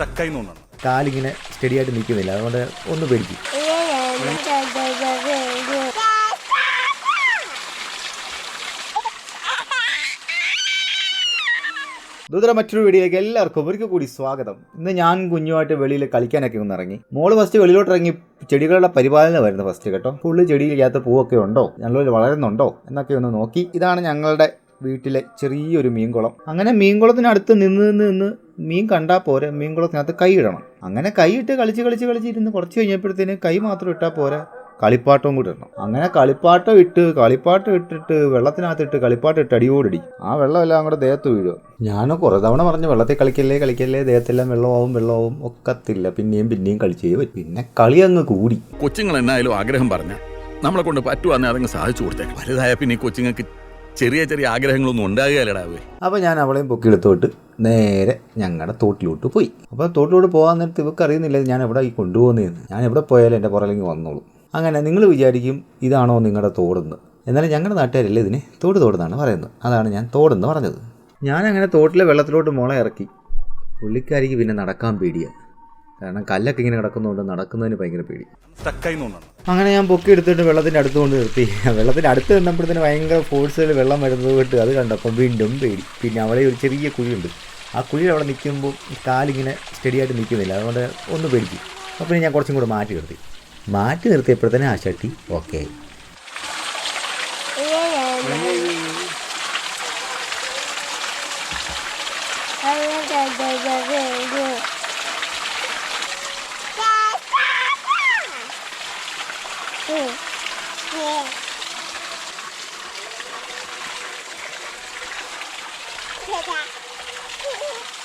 സ്റ്റക്കായി തോന്നുന്നു. കാലിങ്ങനെ സ്റ്റഡി ആയിട്ട് നിൽക്കുന്നില്ല. അതുകൊണ്ട് ഒന്ന് പേടിക്കും. ദൂതര മറ്റൊരു വീഡിയോയിലേക്ക് എല്ലാവർക്കും ഒരിക്കൽ കൂടി സ്വാഗതം. ഇന്ന് ഞാൻ കുഞ്ഞുമായിട്ട് വെളിയിൽ കളിക്കാനൊക്കെ ഒന്ന് ഇറങ്ങി. മോൾ ഫസ്റ്റ് വെളിയിലോട്ട് ഇറങ്ങി ചെടികളുടെ പരിപാലനം വരുന്നത് ഫസ്റ്റ് കേട്ടോ. ഫുള്ള് ചെടിയില്ലാത്ത പൂവൊക്കെ ഉണ്ടോ? നല്ലൊരു വളരുന്നുണ്ടോ? എന്നൊക്കെ ഒന്ന് നോക്കി. ഇതാണ് ഞങ്ങളുടെ വീട്ടിലെ ചെറിയൊരു മീൻകുളം. അങ്ങനെ മീൻകുളത്തിനടുത്ത് നിന്ന് നിന്ന് നിന്ന് മീൻ കണ്ടാൽ പോരെ മീൻകുളത്തിനകത്ത് കൈ ഇടണം. അങ്ങനെ കൈയിട്ട് കളിച്ച് കളിച്ച് കളിച്ചിരുന്ന് കുറച്ച് കഴിഞ്ഞപ്പോഴത്തേന് കൈ മാത്രം ഇട്ടാൽ പോരെ കളിപ്പാട്ടവും കൂടി ഇടണം. അങ്ങനെ കളിപ്പാട്ടം ഇട്ട് കളിപ്പാട്ടം ഇട്ടിട്ട് വെള്ളത്തിനകത്തിട്ട് കളിപ്പാട്ടം ഇട്ട് അടിയോടി ആ വെള്ളമെല്ലാം കൂടെ ദേഹത്ത് വീഴുക ഞാൻ കുറേ തവണ പറഞ്ഞു വെള്ളത്തിൽ കളിക്കല്ലേ കളിക്കല്ലേ ദേഹത്തെല്ലാം വെള്ളമാവും വെള്ളമാവും ഒക്കത്തില്ല. പിന്നെയും പിന്നെയും കളിച്ചേ പറ്റും. പിന്നെ കളി അങ്ങ് കൂടി. കൊച്ചുങ്ങൾ എന്നായാലും ആഗ്രഹം പറഞ്ഞ നമ്മളെ കൊണ്ട് പറ്റുവാന്നെ അതങ്ങ് സാധിച്ചു കൊടുത്തേക്കും. വലുതായ പിന്നെ കൊച്ചുങ്ങൾക്ക് ചെറിയ ചെറിയ ആഗ്രഹങ്ങളൊന്നും ഉണ്ടാകുകയല്ലടാവേ അപ്പോൾ ഞാൻ അവളെയും പൊക്കിയെടുത്തോട്ട് നേരെ ഞങ്ങളുടെ തോട്ടിലോട്ട് പോയി. അപ്പോൾ തോട്ടിലോട്ട് പോകാൻ നേരത്ത് ഇവർക്ക് അറിയുന്നില്ല ഞാൻ എവിടെ ഈ കൊണ്ടുപോകുന്നതെന്ന് ഞാൻ എവിടെ പോയാലും എന്റെ പുറകിലേക്ക് വന്നോളൂ. അങ്ങനെ നിങ്ങൾ വിചാരിക്കും ഇതാണോ നിങ്ങളുടെ തോടെന്ന്. എന്നാലും ഞങ്ങളുടെ നാട്ടുകാരല്ലേ ഇതിന്? തോട് തോടെന്നാണ് പറയുന്നത്. അതാണ് ഞാൻ തോടെന്ന് പറഞ്ഞത്. ഞാൻ അങ്ങനെ തോട്ടിലെ വെള്ളത്തിലോട്ട് മുള ഇറക്കി. പുള്ളിക്കാരിക്ക് പിന്നെ നടക്കാൻ പേടിയാണ് കാരണം കല്ലൊക്കെ ഇങ്ങനെ കിടക്കുന്നതുകൊണ്ട് നടക്കുന്നതിന് ഭയങ്കര പേടി. അങ്ങനെ ഞാൻ പൊക്കി എടുത്തിട്ട് വെള്ളത്തിന്റെ അടുത്ത് കൊണ്ട് നിർത്തി. വെള്ളത്തിന്റെ അടുത്ത് കണ്ടപ്പോഴത്തേന് ഭയങ്കര ഫോഴ്സിൽ വെള്ളം വരുന്നത് കൊണ്ട് അത് കണ്ടപ്പോൾ വീണ്ടും പേടി. പിന്നെ അവിടെ ഒരു ചെറിയ കുഴിയുണ്ട്. ആ കുഴിയിൽ അവിടെ നിൽക്കുമ്പോൾ കാലിങ്ങനെ സ്റ്റഡിയായിട്ട് നിൽക്കുന്നില്ല. അതുകൊണ്ട് ഒന്ന് പേടിച്ചു. അപ്പോൾ പിന്നെ ഞാൻ കുറച്ചും കൂടെ മാറ്റി നിർത്തി. മാറ്റി നിർത്തിയപ്പോഴത്തേനെ ആ ചട്ടി ഓക്കെ ആയി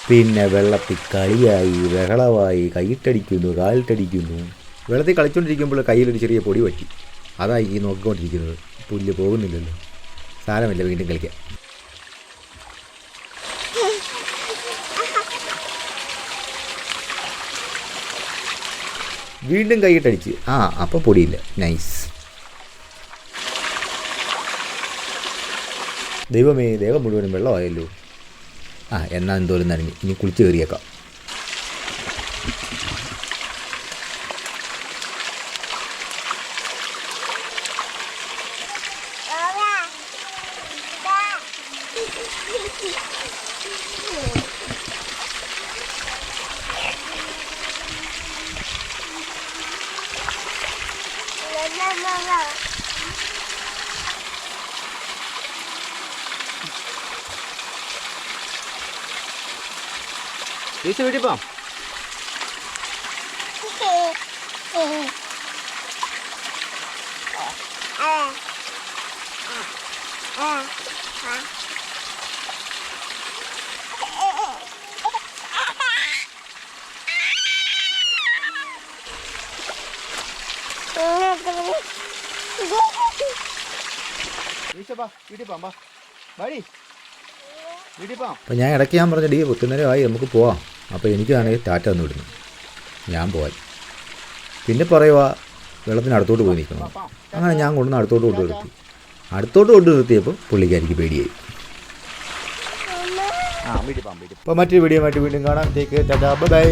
പിന്നെ വെള്ളത്തിൽ കളിയായി ബഹളമായി കൈയിട്ടടിക്കുന്നു കാലിട്ടടിക്കുന്നു. വെള്ളത്തിൽ കളിച്ചുകൊണ്ടിരിക്കുമ്പോൾ കയ്യിലൊരു ചെറിയ പൊടി പറ്റി. അതായി ഈ നോക്കിക്കൊണ്ടിരിക്കുന്നത്. പുല്ല് പോകുന്നില്ലല്ലോ. സാരമില്ല വീണ്ടും കളിക്കാം. വീണ്ടും കൈയിട്ടടിച്ച്. ആ അപ്പോൾ പൊടിയില്ല. നൈസ് ദൈവമേ ദൈവം മുഴുവനും വെള്ളമായല്ലോ. ആ എന്നാ എന്തോരം നനഞ്ഞു. ഇനി കുളിച്ച് കയറിയേക്കാം. ചേച്ചി വീട്ടിൽ പോവാം. അപ്പോൾ ഞാൻ ഇടയ്ക്ക് ഞാൻ പറഞ്ഞ ഡി പുത്തുന്നേരമായി നമുക്ക് പോവാം. അപ്പോൾ എനിക്ക് എനിക്കാണെങ്കിൽ ടാറ്റ ഒന്ന് വിടുന്നു. ഞാൻ പോവാൻ പിന്നെ പറയുക വെള്ളത്തിന് അടുത്തോട്ട് പോയി നിൽക്കണം. അങ്ങനെ ഞാൻ കൊണ്ടുവന്ന് അടുത്തോട്ട് കൊണ്ടു നിർത്തി. അടുത്തോട്ട് കൊണ്ടു നിർത്തിയപ്പോൾ പുള്ളിക്കാരിക്ക് പേടിയായി. അപ്പോൾ മറ്റൊരു വീഡിയോ ആയിട്ട് വീണ്ടും കാണാം. Take Tata by